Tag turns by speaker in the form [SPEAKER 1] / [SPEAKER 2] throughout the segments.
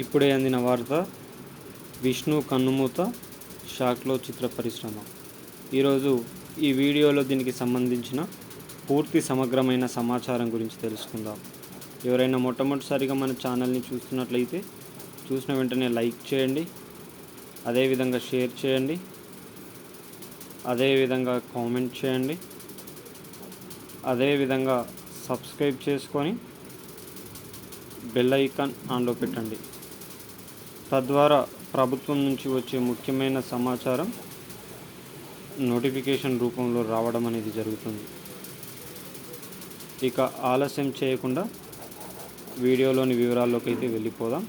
[SPEAKER 1] ఇప్పుడే అందిన వార్త విష్ణు కన్నుమూత షాక్లో చిత్ర పరిశ్రమ. ఈరోజు ఈ వీడియోలో దీనికి సంబంధించిన పూర్తి సమగ్రమైన సమాచారం గురించి తెలుసుకుందాం. ఎవరైనా మొట్టమొదటిసారిగా మన ఛానల్ని చూస్తున్నట్లయితే చూసిన వెంటనే లైక్ చేయండి అదేవిధంగా షేర్ చేయండి అదేవిధంగా కామెంట్ చేయండి అదేవిధంగా సబ్స్క్రైబ్ చేసుకొని బెల్ ఐకాన్ ఆన్లో పెట్టండి. తద్వారా ప్రభుత్వం నుంచి వచ్చే ముఖ్యమైన సమాచారం నోటిఫికేషన్ రూపంలో రావడం అనేది జరుగుతుంది. ఇక ఆలస్యం చేయకుండా వీడియోలోని వివరాల్లోకి అయితే వెళ్ళిపోదాం.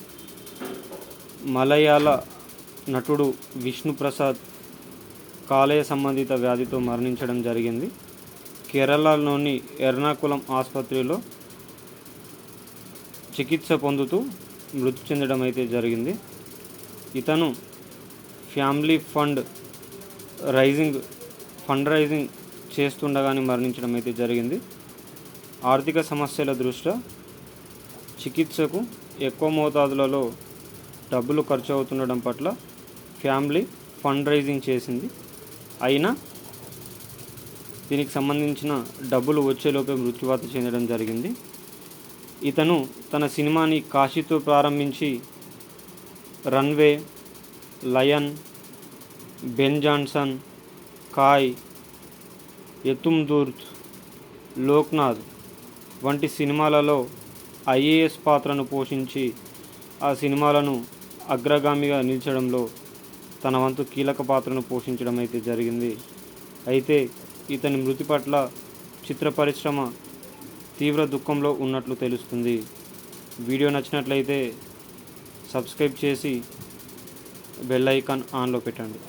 [SPEAKER 1] మలయాళ నటుడు విష్ణుప్రసాద్ కాలేయ సంబంధిత వ్యాధితో మరణించడం జరిగింది. కేరళలోని ఎర్నాకుళం ఆసుపత్రిలో చికిత్స పొందుతూ మృతి చెందడం అయితే జరిగింది. ఇతను family fund raising fund raising చేస్తుండగానే మరణించడం అయితే జరిగింది. ఆర్థిక సమస్యల దృష్ట్యా చికిత్సకు ఎక్కువ మోతాదులలో డబ్బులు ఖర్చు అవుతుండడం పట్ల ఫ్యామిలీ ఫండ్ రైజింగ్ చేసింది. అయినా దీనికి సంబంధించిన డబ్బులు వచ్చేలోపే మృత్యువాత చెందడం జరిగింది. ఇతను తన సినిమాని కాశీతో ప్రారంభించి రన్వే లయన్ బెన్ జాన్సన్ కాయ్ ఎతుమ్దూర్త్ లోక్నాథ్ వంటి సినిమాలలో ఐఏఎస్ పాత్రను పోషించి ఆ సినిమాలను అగ్రగామిగా నిలిచడంలో తన వంతు కీలక పాత్రను పోషించడం అయితే జరిగింది. అయితే ఇతని మృతి పట్ల చిత్ర పరిశ్రమ తీవ్ర దుఃఖంలో ఉన్నట్లు తెలుస్తుంది. వీడియో నచ్చినట్లయితే సబ్స్క్రైబ్ చేసి బెల్ ఐకాన్ ఆన్లో పెట్టండి.